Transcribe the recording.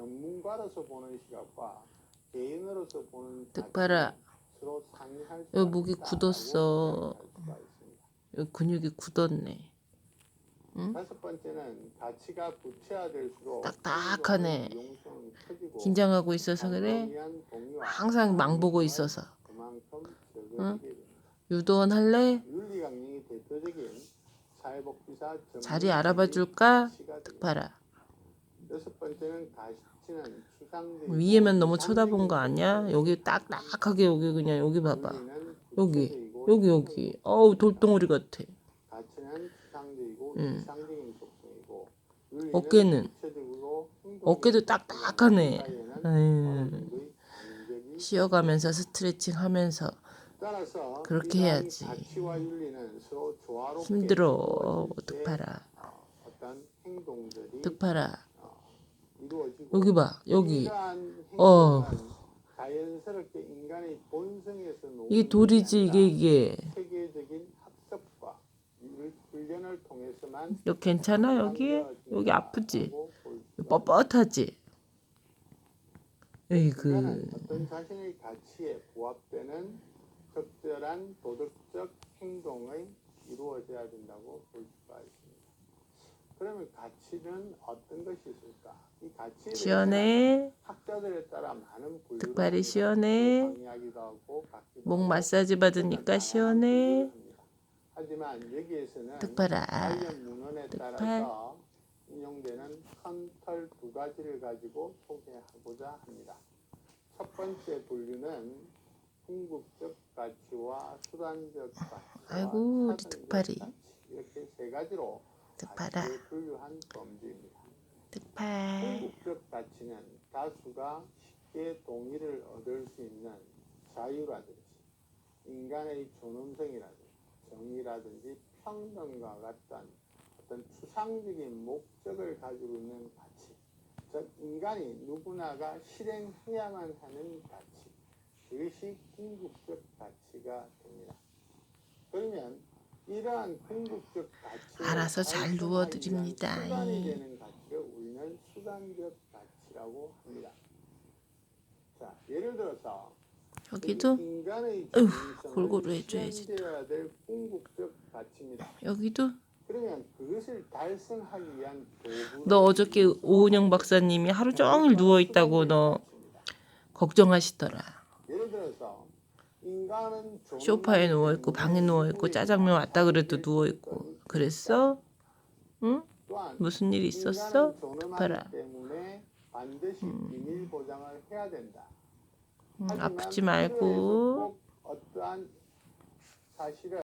전문가로서 보는 시각과 개인으로서 보는 득 봐라. 서로 상의할 수 여기 목이 굳었어. 여기 근육이 굳었네. 응? 다섯 번째는 가치가 구체화될수록 딱딱하네. 긴장하고 있어서 그래. 항상 망보고 있어서. 응? 유도원 할래? 자리 알아봐 줄까? 득. 봐라. 위에만 너무 쳐다본 거 아니야? 여기 딱딱하게 여기 그냥 여기 봐봐. 여기 여기 여기. 어우 돌덩어리 같아. 응. 어깨는? 어깨도 딱딱하네. 간격이 쉬어가면서 스트레칭 하면서 따라서 그렇게 해야지. 힘들어. 어, 득 봐라. 여기 봐. 여기. 어. 자연스럽게 인간의 본성에서 이게 돌이지 이게 이게. 세계적인 학습과 일- 훈련을 통해서만 여기 괜찮아 여기? 여기 아프지? 뻣뻣하지? 에이그 어떤 자신의 가치에 부합되는 적절한 도덕적 행동이 이루어져야 된다고 볼 수가 있습니다. 그러면 가치는 어떤 것이 있을까? 이 대해서는 시원해? 학자들에 따라 많은 합니다. 시원해? 목 마사지 받으니까 시원해? 하지만 여기에서는 득발아. 관련 문헌에 득발. 따라서 인용되는 큰털두 가지를 가지고 소개하고자 합니다. 첫 번째 분류는 궁극적 가치와 수단적 가치와 아이고. 가치 이렇게 세 가지로 범주입니다. 득발 궁극적 가치는 다수가 쉽게 동의를 얻을 수 있는 자유라든지 인간의 존엄성이라든지 정의라든지 평등과 같은 어떤 추상적인 목적을 가지고 있는 가치 즉 인간이 누구나가 실행해야만 하는 가치 그것이 궁극적 가치가 됩니다. 그러면 알아서 잘 누워드립니다. 여기도 어휴, 골고루 해줘야지. 여기도 너 어저께 오은영 박사님이 하루 종일 누워 있다고 너 걱정하시더라. 예를 들어서 소파에 누워 있고 방에 누워 있고 짜장면 왔다 그래도 누워 있고 그랬어? 응? 무슨 일 있었어? 봐라. 응, 하지만 아프지 말고